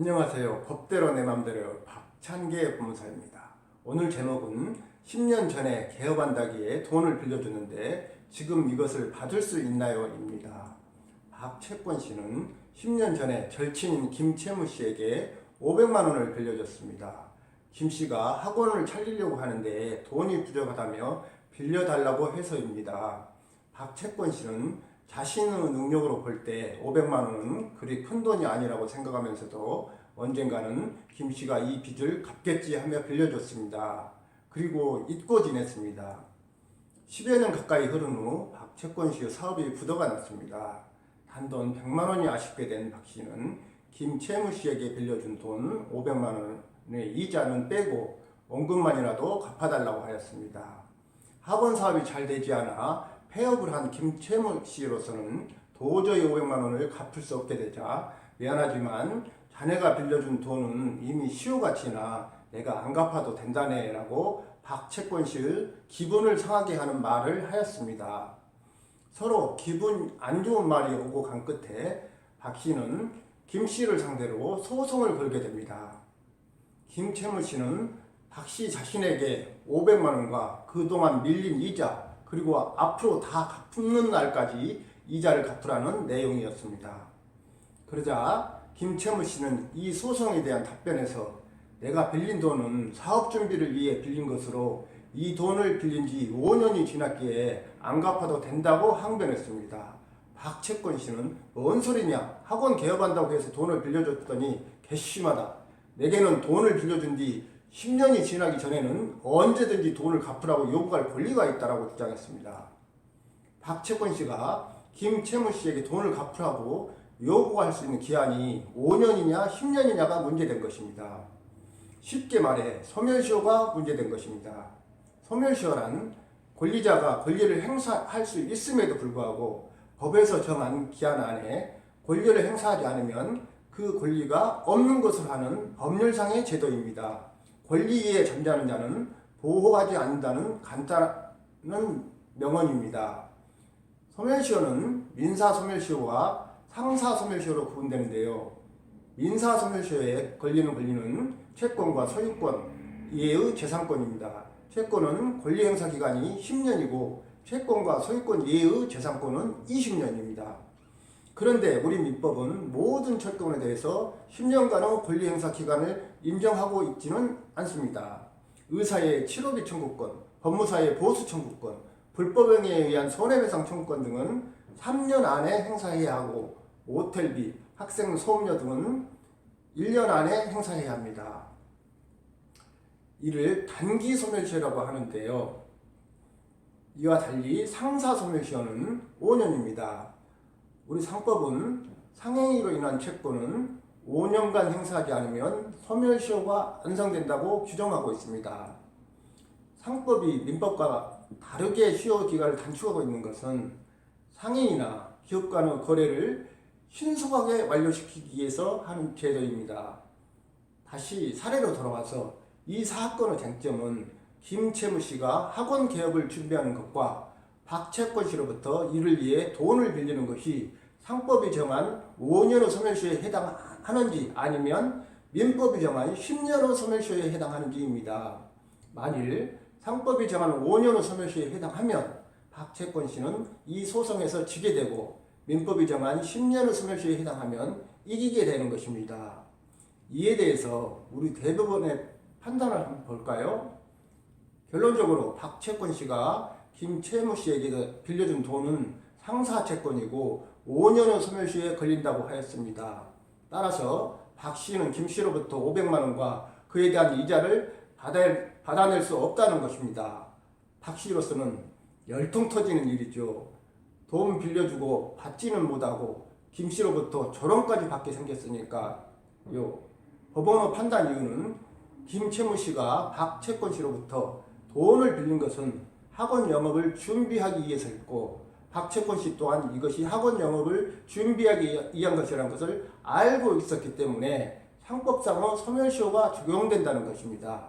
안녕하세요. 법대로 내 맘대로 박찬계 법무사입니다. 오늘 제목은 10년 전에 개업한다기에 돈을 빌려주는데 지금 이것을 받을 수 있나요? 입니다. 박채권 씨는 10년 전에 절친인 김채무 씨에게 500만 원을 빌려줬습니다. 김 씨가 학원을 차리려고 하는데 돈이 부족하다며 빌려달라고 해서입니다. 박채권 씨는 자신의 능력으로 볼 때 500만 원은 그리 큰 돈이 아니라고 생각하면서도 언젠가는 김 씨가 이 빚을 갚겠지 하며 빌려줬습니다. 그리고 잊고 지냈습니다. 10여 년 가까이 흐른 후 박채권 씨의 사업이 부도가 났습니다. 단돈 100만 원이 아쉽게 된 박 씨는 김채무 씨에게 빌려준 돈 500만 원의 이자는 빼고 원금만이라도 갚아달라고 하였습니다. 학원 사업이 잘 되지 않아 폐업을 한 김채무 씨로서는 도저히 500만 원을 갚을 수 없게 되자 미안하지만 자네가 빌려준 돈은 이미 시효같이나 내가 안 갚아도 된다네 라고 박채권 씨를 기분을 상하게 하는 말을 하였습니다. 서로 기분 안 좋은 말이 오고 간 끝에 박 씨는 김 씨를 상대로 소송을 걸게 됩니다. 김채무 씨는 박 씨 자신에게 500만 원과 그동안 밀린 이자 그리고 앞으로 다 갚는 날까지 이자를 갚으라는 내용이었습니다. 그러자 김채무 씨는 이 소송에 대한 답변에서 내가 빌린 돈은 사업 준비를 위해 빌린 것으로 이 돈을 빌린 지 5년이 지났기에 안 갚아도 된다고 항변했습니다. 박채권 씨는 뭔 소리냐? 학원 개업한다고 해서 돈을 빌려줬더니 괘씸하다. 내게는 돈을 빌려준 뒤 10년이 지나기 전에는 언제든지 돈을 갚으라고 요구할 권리가 있다라고 주장했습니다. 박채권 씨가 김채무 씨에게 돈을 갚으라고 요구할 수 있는 기한이 5년이냐 10년이냐가 문제된 것입니다. 쉽게 말해 소멸시효가 문제된 것입니다. 소멸시효란 권리자가 권리를 행사할 수 있음에도 불구하고 법에서 정한 기한 안에 권리를 행사하지 않으면 그 권리가 없는 것을 하는 법률상의 제도입니다. 권리에 잠자는 자는 보호하지 않는다는 간단한 명언입니다. 소멸시효는 민사소멸시효와 상사소멸시효로 구분되는데요. 민사소멸시효에 걸리는 권리는 채권과 소유권, 이해의 재산권입니다. 채권은 권리행사 기간이 10년이고 채권과 소유권 이해의 재산권은 20년입니다. 그런데 우리 민법은 모든 채권에 대해서 10년간의 권리행사 기간을 인정하고 있지는 않습니다. 의사의 치료비 청구권, 법무사의 보수 청구권, 불법행위에 의한 손해배상 청구권 등은 3년 안에 행사해야 하고 모텔비, 학생 소음료 등은 1년 안에 행사해야 합니다. 이를 단기 소멸시효라고 하는데요. 이와 달리 상사 소멸시효는 5년입니다. 우리 상법은 상행위로 인한 채권은 5년간 행사하지 않으면 소멸시효가 안성된다고 규정하고 있습니다. 상법이 민법과 다르게 시효 기간을 단축하고 있는 것은 상인이나 기업 간의 거래를 신속하게 완료시키기 위해서 하는 제도입니다. 다시 사례로 돌아와서 이 사건의 쟁점은 김채무 씨가 학원 개업을 준비하는 것과 박채권 씨로부터 이를 위해 돈을 빌리는 것이 상법이 정한 5년의 소멸시효에 해당하는지 아니면 민법이 정한 10년의 소멸시효에 해당하는지입니다. 만일 상법이 정한 5년의 소멸시효에 해당하면 박채권 씨는 이 소송에서 지게 되고 민법이 정한 10년의 소멸시효에 해당하면 이기게 되는 것입니다. 이에 대해서 우리 대법원의 판단을 한번 볼까요? 결론적으로 박채권 씨가 김채무 씨에게 빌려준 돈은 상사 채권이고 5년의 소멸시효에 걸린다고 하였습니다. 따라서 박 씨는 김 씨로부터 500만 원과 그에 대한 이자를 받아, 받아낼 수 없다는 것입니다. 박 씨로서는 열통 터지는 일이죠. 돈 빌려주고 받지는 못하고 김 씨로부터 조롱까지 받게 생겼으니까 요 법원의 판단 이유는 김채무 씨가 박 채권 씨로부터 돈을 빌린 것은 학원 영업을 준비하기 위해서였고 박채권 씨 또한 이것이 학원 영업을 준비하기 위한 것이라는 것을 알고 있었기 때문에 상법상의 소멸시효가 적용된다는 것입니다.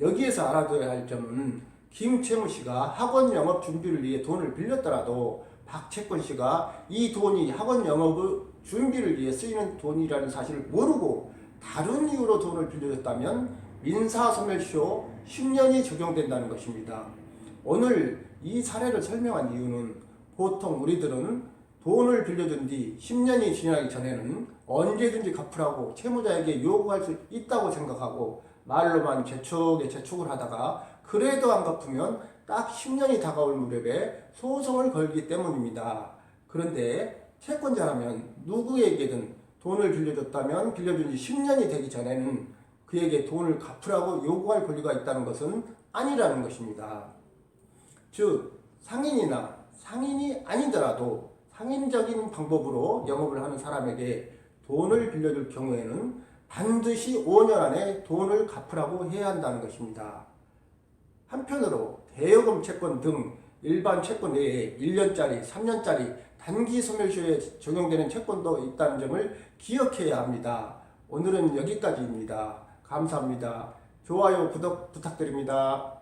여기에서 알아둬야 할 점은 김채무 씨가 학원 영업 준비를 위해 돈을 빌렸더라도 박채권 씨가 이 돈이 학원 영업의 준비를 위해 쓰이는 돈이라는 사실을 모르고 다른 이유로 돈을 빌려줬다면 민사소멸시효 10년이 적용된다는 것입니다. 오늘 이 사례를 설명한 이유는 보통 우리들은 돈을 빌려준 뒤 10년이 지나기 전에는 언제든지 갚으라고 채무자에게 요구할 수 있다고 생각하고 말로만 재촉에 재촉을 하다가 그래도 안 갚으면 딱 10년이 다가올 무렵에 소송을 걸기 때문입니다. 그런데 채권자라면 누구에게든 돈을 빌려줬다면 빌려준 지 10년이 되기 전에는 그에게 돈을 갚으라고 요구할 권리가 있다는 것은 아니라는 것입니다. 즉 상인이나 상인이 아니더라도 상인적인 방법으로 영업을 하는 사람에게 돈을 빌려줄 경우에는 반드시 5년 안에 돈을 갚으라고 해야 한다는 것입니다. 한편으로 대여금 채권 등 일반 채권 외에 1년짜리, 3년짜리 단기 소멸시효에 적용되는 채권도 있다는 점을 기억해야 합니다. 오늘은 여기까지입니다. 감사합니다. 좋아요, 구독 부탁드립니다.